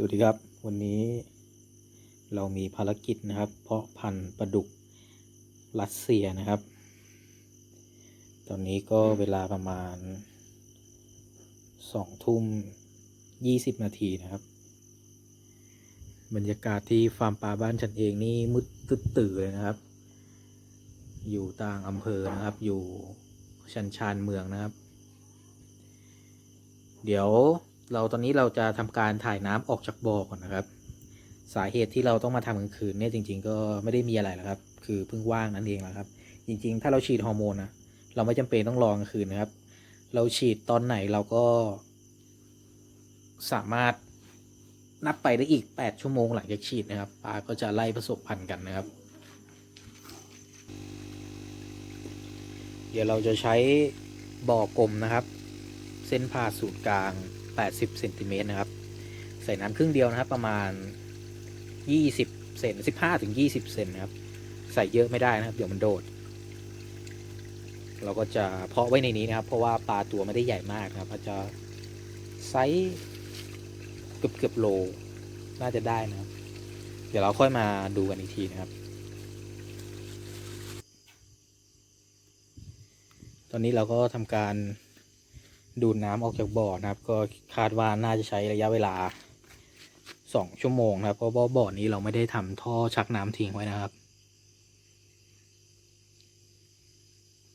สวัสดีครับ วันนี้เรามีภารกิจนะครับ เพาะพันธุ์ปลาดุกรัสเซียนะครับ ตอนนี้ก็เวลาประมาณสองทุ่มยี่สิบนาทีนะครับ บรรยากาศที่ฟาร์มปลาบ้านฉันเองนี่มืดตึ๊ดตื่อเลยนะครับ อยู่ต่างอำเภอนะครับ อยู่ชันชานเมืองนะครับ เดี๋ยว เราตอนนี้เราจะทำการถ่ายน้ำออกจากบ่อก่อนนะครับ สาเหตุที่เราต้องมาทำกลางคืนเนี่ยจริง ๆ ก็ไม่ได้มีอะไรหรอกครับ คือเพิ่งว่างนั่นเองแหละครับ จริง ๆ ถ้าเราฉีดฮอร์โมนนะเราไม่จำเป็นต้องรอกลางคืนนะครับ เราฉีดตอนไหนเราก็ สามารถนับไปได้อีก 8 ชั่วโมงหลังจากฉีดนะครับปลาก็จะไล่ผสมพันธุ์กันนะครับ เดี๋ยวเราจะใช้บ่อกลมนะครับ เส้นผ่าศูนย์กลาง 80เซนติเมตรนะครับ ใส่น้ำครึ่งเดียวนะครับ ประมาณ 20เซน15ถึง20เซนนะครับ ใส่เยอะไม่ได้นะครับ เดี๋ยวมันโดด เราก็จะเพาะไว้ในนี้นะครับ เพราะว่าปลาตัวไม่ได้ใหญ่มากนะครับอาจจะไซส์เกือบเกือบโลน่าจะได้นะครับ เดี๋ยวเราค่อยมาดูกันอีกทีนะครับ ตอนนี้เราก็ทำการ ดูดน้ำออกจากบ่อนะครับ ก็คาดว่าน่าจะใช้ระยะเวลาสองชั่วโมงนะครับเพราะว่าบ่อนี้เราไม่ได้ทำท่อชักน้ำทิ้งไว้นะครับ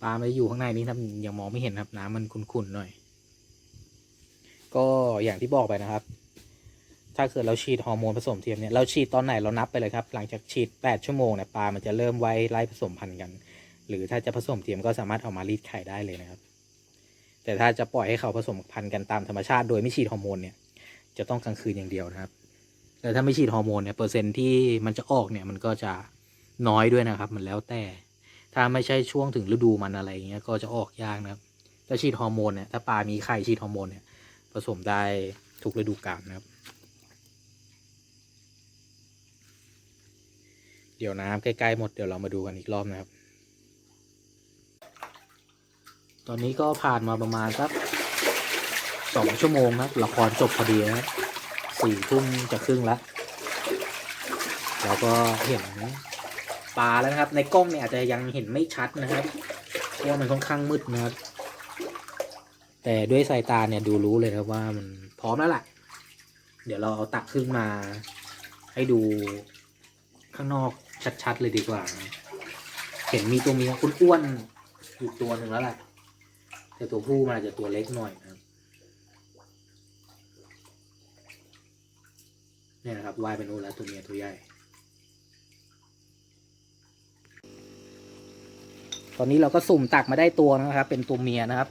ปลาไม่ได้อยู่ข้างในนี้นะยังมองไม่เห็นครับน้ำมันขุ่นๆหน่อย ก็อย่างที่บอกไปนะครับ ถ้าเกิดเราฉีดฮอร์โมนผสมเทียมเนี่ยเราฉีดตอนไหนเรานับไปเลยครับ หลังจากฉีด 8 ชั่วโมงเนี่ยปลามันจะเริ่มไว้ไล่ผสมพันธุ์กัน หรือถ้าจะผสมเทียมก็สามารถเอามารีดไข่ได้เลยนะครับ แต่ถ้าจะปล่อยให้เขาผสมพันธุ์กันตามธรรมชาติโดยไม่ฉีดฮอร์โมนเนี่ยจะต้องกลางคืนอย่างเดียวนะครับแต่ถ้าไม่ฉีดฮอร์โมนเนี่ยเปอร์เซ็นที่มันจะออกเนี่ยมันก็จะน้อยด้วยนะครับ มันแล้วแต่ ถ้าไม่ใช่ช่วงถึงฤดูมันอะไรอย่างเงี้ยก็จะออกยากนะครับถ้าฉีดฮอร์โมนเนี่ยถ้าปลามีไข่ฉีดฮอร์โมนเนี่ยผสมได้ทุกฤดูกาลนะครับ เดี๋ยวน้ำใกล้ๆหมดเดี๋ยวเรามาดูกันอีกรอบนะครับ ตอนนี้ก็ผ่านมาประมาณสักสองชั่วโมงนะละครจบพอดีนะสี่ทุ่มจะครึ่งแล้วเราก็เห็นปลาแล้วนะครับ ในกล้องเนี่ยอาจจะยังเห็นไม่ชัดนะครับเพราะมันค่อนข้างมืดนะครับ แต่ด้วยสายตาเนี่ยดูรู้เลยครับว่ามันพร้อมแล้วแหละเดี๋ยวเราเอาตักขึ้นมา ให้ดูข้างนอกชัดๆเลยดีกว่านะเห็นมีตัวเมียอ้วนๆอยู่ตัวหนึ่งแล้วแหละ แต่ตัวผู้มันอาจะตัวเล็กหน่อยนะครับเนี่ยนะครับวายไปนู่นแล้วตัวเมียตัวใหญ่ ตอนนี้เราก็สุ่มตักมาได้ตัวนะครับ เป็นตัวเมียนะครับ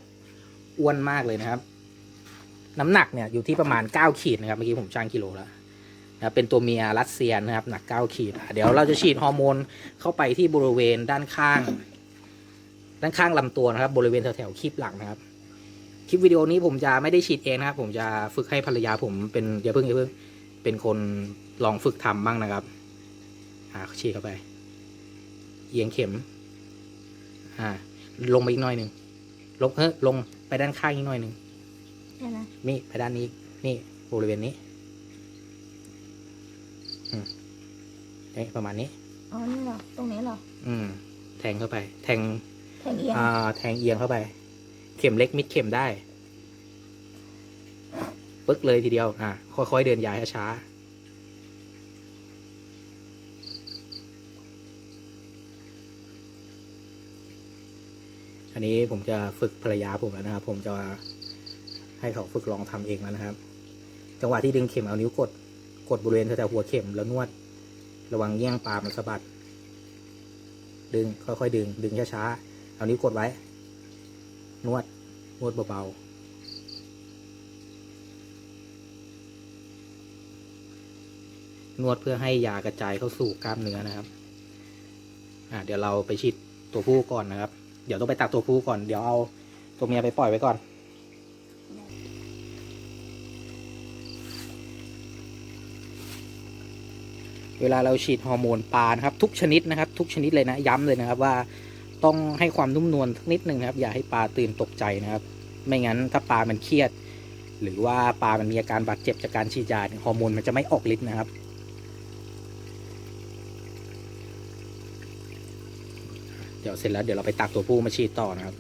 อ้วนมากเลยนะครับ น้ำหนักเนี่ยอยู่ที่ประมาณ 9 ขีดนะครับ เมื่อกี้ผมชั่งกิโลแล้วนะเป็นตัวเมียรัสเซียนะครับ หนัก 9 ขีด เดี๋ยวเราจะฉีดฮอร์โมนเข้าไปที่บริเวณด้านข้าง ด้านข้างลำตัวนะครับ บริเวณแถวๆคลิปหลังนะครับ คลิปวิดีโอนี้ผมจะไม่ได้ฉีดเองนะครับ ผมจะฝึกให้ภรรยาผมเป็นอย่าเพิ่งอย่าเพิ่งเป็นคนลองฝึกทำบ้างนะครับอ่าฉีดเข้าไปเอียงเข็ม อ่า ลงไปอีกหน่อยหนึ่งลงเฮ้ยลงไปด้านข้างอีกหน่อยหนึ่งใช่ไหมนี่ไปด้านนี้ นี่บริเวณนี้อืมเอ๊ะประมาณนี้ อ๋อ นี่เหรอ ตรงนี้เหรอ อืม แทงเข้าไป แทง แทงเอียงอ่า แทงเอียงเข้าไป เข็มเล็กมิดเข็มได้ปึ๊กเลยทีเดียว อ่าค่อยๆเดินย้ายช้าๆอันนี้ผมจะฝึกภรรยาผมแล้วนะครับ ผมจะให้เขาฝึกลองทำเองแล้วนะครับ จังหวะที่ดึงเข็มเอานิ้วกด กดบริเวณแถวหัวเข็มแล้วนวด ระวังเงี้ยงปลามันสะบัด ดึงค่อยๆดึง ดึงช้าๆ เอานิ้วกดไว้ นวด นวดเบาๆ นวดเพื่อให้ยากระจายเข้าสู่กล้ามเนื้อนะครับ อ่าเดี๋ยวเราไปฉีดตัวผู้ก่อนนะครับ เดี๋ยวต้องไปตักตัวผู้ก่อน เดี๋ยวเอาตัวเมียไปปล่อยไว้ก่อนเวลาเราฉีดฮอร์โมนปลานะครับ ทุกชนิดนะครับ ทุกชนิดเลยนะย้ำเลยนะครับว่า ต้องให้ความนุ่มนวลสักนิดหนึ่งครับ อย่าให้ปลาตื่นตกใจนะครับ ไม่งั้นถ้าปลามันเครียด หรือว่าปลามันมีอาการบาดเจ็บจากการฉีดยานฮอร์โมนมันจะไม่ออกฤทธิ์นะครับ เดี๋ยวเสร็จแล้วเดี๋ยวเราไปตักตัวผู้มาฉีดต่อนะครับ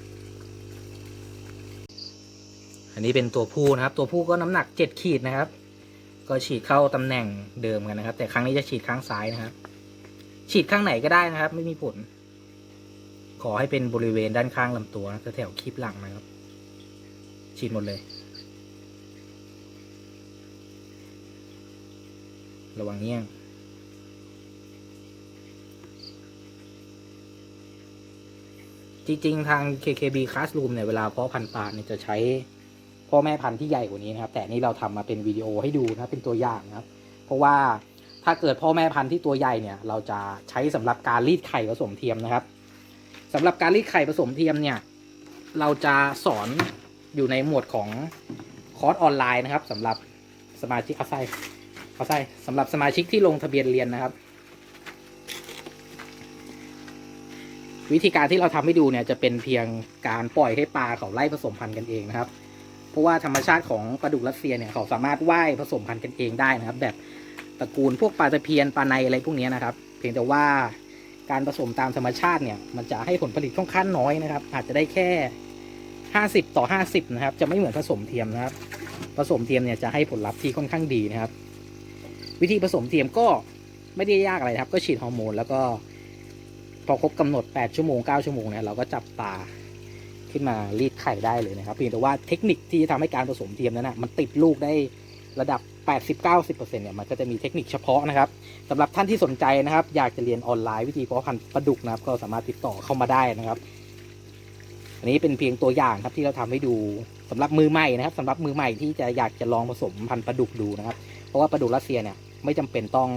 อันนี้เป็นตัวผู้นะครับ ตัวผู้ก็น้ำหนักเจ็ดขีดนะครับ ก็ฉีดเข้าตำแหน่งเดิมกันนะครับ แต่ครั้งนี้จะฉีดข้างซ้ายนะครับ ฉีดข้างไหนก็ได้นะครับ ไม่มีผล ขอให้เป็นบริเวณด้านข้างลำตัวนะแถวคลิปหลังนะครับ ฉีดหมดเลย ระวังเงี้ยงจริงๆ ทาง KKB Classroom เนี่ย เวลาเพาะพันธุ์ปลาเนี่ยจะใช้พ่อแม่พันธุ์ที่ใหญ่กว่านี้นะครับ แต่นี่เราทำมาเป็นวิดีโอให้ดูนะเป็นตัวอย่างนะครับ เพราะว่าถ้าเกิดพ่อแม่พันธุ์ที่ตัวใหญ่เนี่ย เราจะใช้สำหรับการรีดไข่ผสมเทียมนะครับ สำหรับการรีดไข่ผสมเทียมเนี่ย เราจะสอนอยู่ในหมวดของคอร์สออนไลน์นะครับสำหรับสมาชิกเอาไส้เอาไส้สำหรับสมาชิกที่ลงทะเบียนเรียนนะครับ วิธีการที่เราทำให้ดูเนี่ยจะเป็นเพียงการปล่อยให้ปลาเขาไล่ผสมพันธุ์กันเองนะครับ เพราะว่าธรรมชาติของปลาดุกรัสเซียเนี่ยเขาสามารถว่ายผสมพันธุ์กันเองได้นะครับ แบบตระกูลพวกปลาตะเพียนปลาในอะไรพวกนี้นะครับ เพียงแต่ว่า การผสมตามธรรมชาติเนี่ย มันจะให้ผลผลิตค่อนข้างน้อยนะครับ อาจจะได้แค่ 50 ต่อ 50 นะครับ จะไม่เหมือนผสมเทียมนะครับ ผสมเทียมเนี่ยจะให้ผลลัพธ์ที่ค่อนข้างดีนะครับ วิธีผสมเทียมก็ไม่ได้ยากอะไรครับ ก็ฉีดฮอร์โมนแล้วก็พอครบกำหนด 8 ชั่วโมง 9 ชั่วโมงเนี่ยเราก็จับปลาขึ้นมารีดไข่ได้เลยนะครับ เพียงแต่ว่าเทคนิคที่จะทำให้การผสมเทียมนั้นนะมันติดลูกได้ระดับ 80-90%เนี่ยมันก็จะมีเทคนิคเฉพาะนะครับสำหรับท่านที่สนใจนะครับ อยากจะเรียนออนไลน์วิธีเพาะพันธุ์ปลาดุกนะครับ ก็สามารถติดต่อเข้ามาได้นะครับ อันนี้เป็นเพียงตัวอย่างครับที่เราทำให้ดูสำหรับมือใหม่นะครับสำหรับมือใหม่ที่จะอยากจะลองผสมพันธุ์ปลาดุกดูนะครับ เพราะว่าปลาดุกรัสเซียเนี่ยไม่จำเป็นต้อง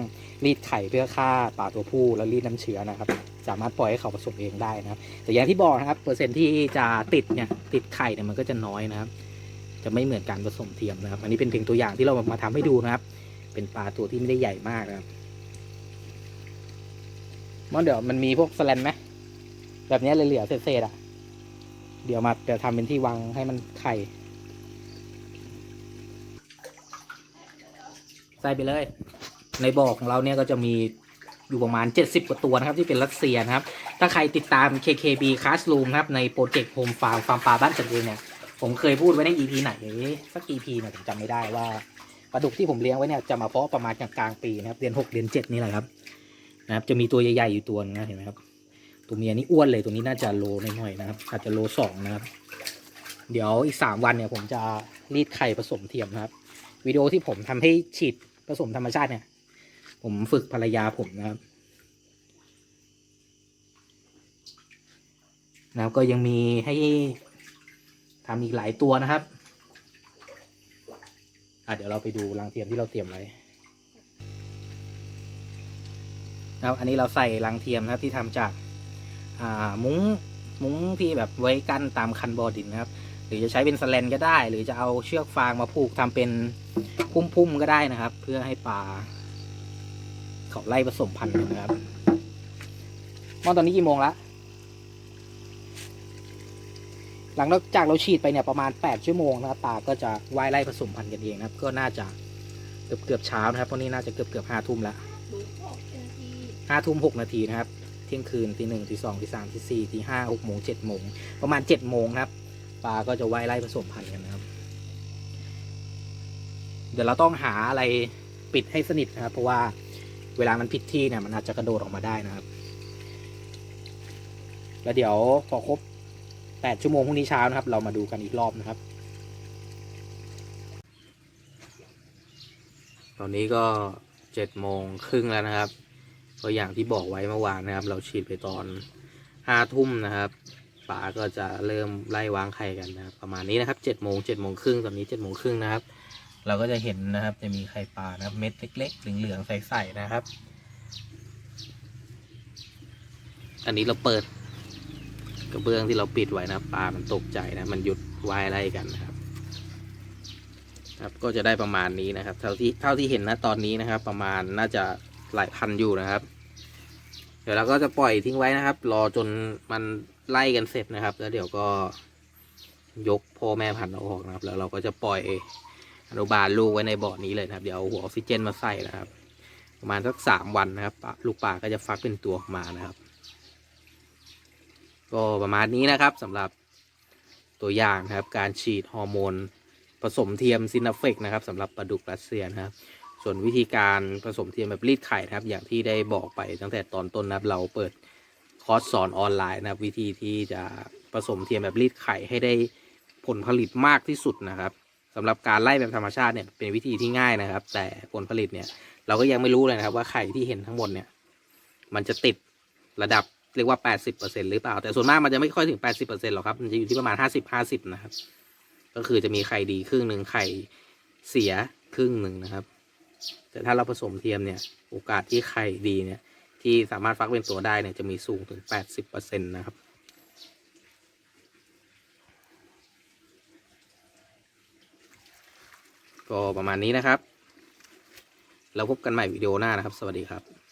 รีดไข่เพื่อฆ่าปลาตัวผู้แล้วรีดน้ำเชื้อนะครับ สามารถปล่อยให้เขาผสมเองได้นะครับ แต่อย่างที่บอกนะครับ เปอร์เซ็นที่จะติดเนี่ยติดไข่เนี่ยมันก็จะน้อยนะครับ จะไม่เหมือนการผสมเทียมนะครับ อันนี้เป็นเพียงตัวอย่างที่เรามาทำให้ดูนะครับ เป็นปลาตัวที่ไม่ได้ใหญ่มากนะครับมอนเดี๋ยวมันมีพวกสแลนไหมแบบนี้ยเหลือๆเศษๆอะ เดี๋ยวมาเดี๋ยวทำเป็นที่วางให้มันไข่ใส่ไปเลย ในบ่อของเราเนี่ยก็จะมีอยู่ประมาณ 70 กว่าตัวนะครับ ที่เป็นรัสเซียนะครับ ถ้าใครติดตาม KKB Classroom ครับในโปรเจกต์โฮมฟาร์มฟาร์มปลาบ้านจันเองเนี่ย ผมเคยพูดไว้ใน EP ไหนสัก EP เนี่ยผมจำไม่ได้ว่าปลาดุกที่ผมเลี้ยงไว้เนี่ยจะมาเพาะประมาณกลางๆปีนะครับเดือน6เดือน7นี่แหละครับนะครับ จะมีตัวใหญ่ๆอยู่ตัวนะเห็นไหมครับ ตัวเมียนี่อ้วนเลยตัวนี้น่าจะโลหน่อยๆนะครับ อาจจะโลสองนะครับ เดี๋ยวอีก3วันเนี่ยผมจะรีดไข่ผสมเทียมนะครับวิดีโอที่ผมทำให้ฉีดผสมธรรมชาติเนี่ย ผมฝึกภรรยาผมนะครับนะครับก็ยังมีให้ ทำอีกหลายตัวนะครับ อะเดี๋ยวเราไปดูรังเทียมที่เราเตรียมไว้นะครับอันนี้เราใส่รังเทียมนะครับที่ทำจากอ่ามุ้งมุ้งที่แบบไว้กั้นตามคันบอดินนะครับ หรือจะใช้เป็นสแลนก็ได้ หรือจะเอาเชือกฟางมาผูกทำเป็นพุ่มๆก็ได้นะครับ เพื่อให้ปลาเขาไล่ผสมพันธุ์นนะครับมอนตอนนี้กี่โมงละ หลังจากเราฉีดไปเนี่ยประมาณ 8 ชั่วโมงนะครับปลาก็จะว่ายไล่ผสมพันธุ์กันเองนะครับ ก็น่าจะเกือบเกือบเช้านะครับเพราะนี่น่าจะเกือบเกือบห้าทุ่มละห้าทุ่มหกนาทีนะครับ เที่ยงคืนตีหนึ่งตีสองตีสามตีสี่ตีห้าหกโมงเจ็ดโมงประมาณเจ็ดโมงนะครับปลาก็จะว่ายไล่ผสมพันธุ์กันนะครับ เดี๋ยวเราต้องหาอะไรปิดให้สนิทนะครับ เพราะว่าเวลามันผิดที่เนี่ยมันอาจจะกระโดดออกมาได้นะครับ แล้วเดี๋ยวพอครบ 8 ชั่วโมงพรุ่งนี้เช้านะครับ เรามาดูกันอีกรอบนะครับ ตอนนี้ก็เจ็ดโมงครึ่งแล้วนะครับ ก็อย่างที่บอกไว้เมื่อวานนะครับ เราฉีดไปตอนห้าทุ่มนะครับป่าก็จะเริ่มไล่วางไข่กันนะครับ ประมาณนี้นะครับเจ็ดโมงเจ็ดโมงครึ่งตอนนี้เจ็ดโมงครึ่งนะครับ เราก็จะเห็นนะครับ จะมีไข่ปลานะครับ เม็ดเล็ก ๆ เหลืองๆใสๆนะครับ อันนี้เราเปิด ระเบื้องที่เราปิดไว้นะปลา มันตกใจนะ มันหยุดว่ายไล่กันนะครับ ครับ ก็จะได้ประมาณนี้นะครับ เท่าที่เท่าที่เห็นนะตอนนี้นะครับ ประมาณน่าจะหลายพันอยู่นะครับ เดี๋ยวเราก็จะปล่อยทิ้งไว้นะครับ รอจนมันไล่กันเสร็จนะครับ แล้วเดี๋ยวก็ยกพ่อแม่พันธุ์เอาออกนะครับ แล้วเราก็จะปล่อยอนุบาลลูกไว้ในบ่อนี้เลยนะครับ เดี๋ยวหัวออกซิเจนมาใส่นะครับ ประมาณสักสามวันนะครับ ลูกปลาก็จะฟักเป็นตัวออกมานะครับ ก็ประมาณนี้นะครับสำหรับตัวอย่างนะครับการฉีดฮอร์โมนผสมเทียมซินาเฟกนะครับสำหรับปลาดุกรัสเซียนะครับ ส่วนวิธีการผสมเทียมแบบรีดไข่นะครับ อย่างที่ได้บอกไปตั้งแต่ตอนต้นนะครับ เราเปิดคอร์สสอนออนไลน์นะครับ วิธีที่จะผสมเทียมแบบรีดไข่ให้ได้ผลผลิตมากที่สุดนะครับสำหรับการไล่แบบธรรมชาติเนี่ยเป็นวิธีที่ง่ายนะครับ แต่ผลผลิตเนี่ยเราก็ยังไม่รู้เลยนะครับว่าไข่ที่เห็นทั้งหมดเนี่ย มันจะติดระดับ เรียกว่า 80%หรือเปล่า แต่ส่วนมากมันจะไม่ค่อยถึง 80%หรอกครับมันจะอยู่ที่ประมาณ 50-50 นะครับ ก็คือจะมีไข่ดีครึ่งหนึ่งไข่เสียครึ่งหนึ่งนะครับ แต่ถ้าเราผสมเทียมเนี่ย โอกาสที่ไข่ดีเนี่ย ที่สามารถฟักเป็นตัวได้เนี่ยจะมีสูงถึง 80%นะครับก็ประมาณนี้นะครับ แล้วพบกันใหม่วิดีโอหน้านะครับ สวัสดีครับ